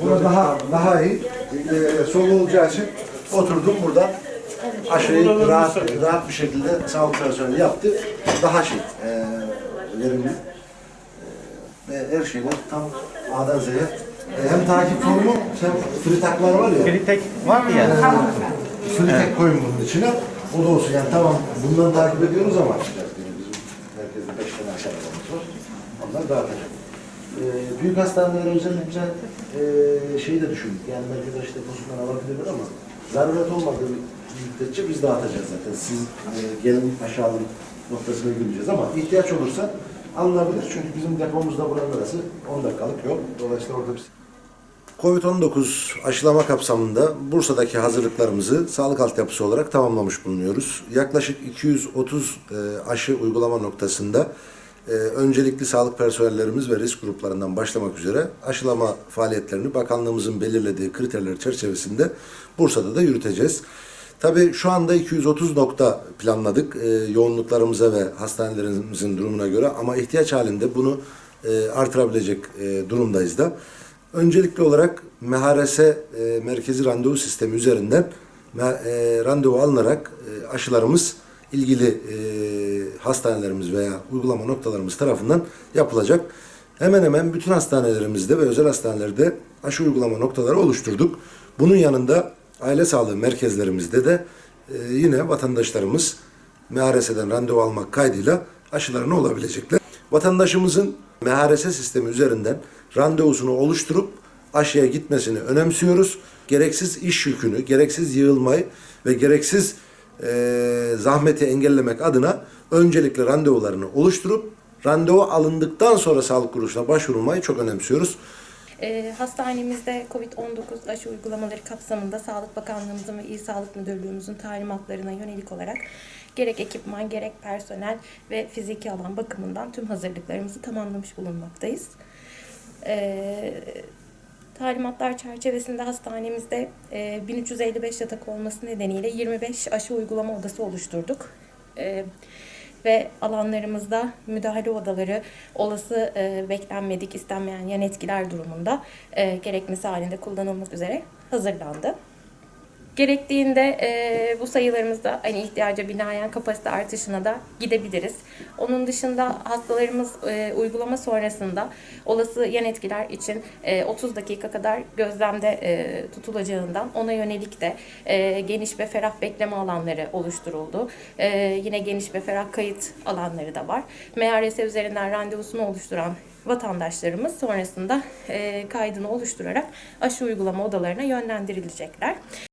Burada daha daha iyi. Ee, soğuk olacağı için oturdum burada. Aşıyı rahat, rahat bir şekilde sağlık personeli yaptı. Daha şey, e, verimli. E, ve her şeyler tam A'dan Z'ye. E, hem takip formu hem fritaklar var ya. Kritek var mı ya? Fritek koyun bunun içine. O da olsun yani tamam bunları takip ediyoruz ama bizim herkeste beş tane aşağılarımız var. Onlar dağıtacak. Ee, büyük hastanelere özellikle e, şeyi de düşündük. Yani merkez aşı deposundan alabilirler ama zaruret olmadığı müddetçe biz dağıtacağız zaten. Siz e, gelin aşağı alın noktasına gireceğiz ama ihtiyaç olursa alınabilir. Çünkü bizim depomuzda buranın arası 10 dakikalık yol. Dolayısıyla orada biz Covid-19 aşılama kapsamında Bursa'daki hazırlıklarımızı sağlık altyapısı olarak tamamlamış bulunuyoruz. Yaklaşık 230 e, aşı uygulama noktasında e, öncelikli sağlık personellerimiz ve risk gruplarından başlamak üzere aşılama faaliyetlerini bakanlığımızın belirlediği kriterler çerçevesinde Bursa'da da yürüteceğiz. Tabii şu anda 230 nokta planladık e, yoğunluklarımıza ve hastanelerimizin durumuna göre ama ihtiyaç halinde bunu e, artırabilecek e, durumdayız da. Öncelikli olarak MHRS e, merkezi randevu sistemi üzerinden e, randevu alınarak e, aşılarımız ilgili e, hastanelerimiz veya uygulama noktalarımız tarafından yapılacak. Hemen hemen bütün hastanelerimizde ve özel hastanelerde aşı uygulama noktaları oluşturduk. Bunun yanında aile sağlığı merkezlerimizde de e, yine vatandaşlarımız MHRS'den randevu almak kaydıyla aşılarını olabilecekler. Vatandaşımızın MHRS sistemi üzerinden randevusunu oluşturup aşıya gitmesini önemsiyoruz. Gereksiz iş yükünü, gereksiz yığılmayı ve gereksiz e, zahmeti engellemek adına öncelikle randevularını oluşturup randevu alındıktan sonra sağlık kuruluşuna başvurulmayı çok önemsiyoruz. E, hastanemizde COVID-19 aşı uygulamaları kapsamında Sağlık Bakanlığımızın ve İl Sağlık Müdürlüğümüzün talimatlarına yönelik olarak gerek ekipman, gerek personel ve fiziki alan bakımından tüm hazırlıklarımızı tamamlamış bulunmaktayız. E, talimatlar çerçevesinde hastanemizde e, 1355 yatak olması nedeniyle 25 aşı uygulama odası oluşturduk. E, ve alanlarımızda müdahale odaları olası e, beklenmedik istenmeyen yan etkiler durumunda e, gerekmesi halinde kullanılmak üzere hazırlandı. Gerektiğinde e, bu sayılarımızda hani ihtiyaca binaen kapasite artışına da gidebiliriz. Onun dışında hastalarımız e, uygulama sonrasında olası yan etkiler için e, 30 dakika kadar gözlemde e, tutulacağından ona yönelik de e, geniş ve ferah bekleme alanları oluşturuldu. E, yine geniş ve ferah kayıt alanları da var. MRS üzerinden randevusunu oluşturan vatandaşlarımız sonrasında e, kaydını oluşturarak aşı uygulama odalarına yönlendirilecekler.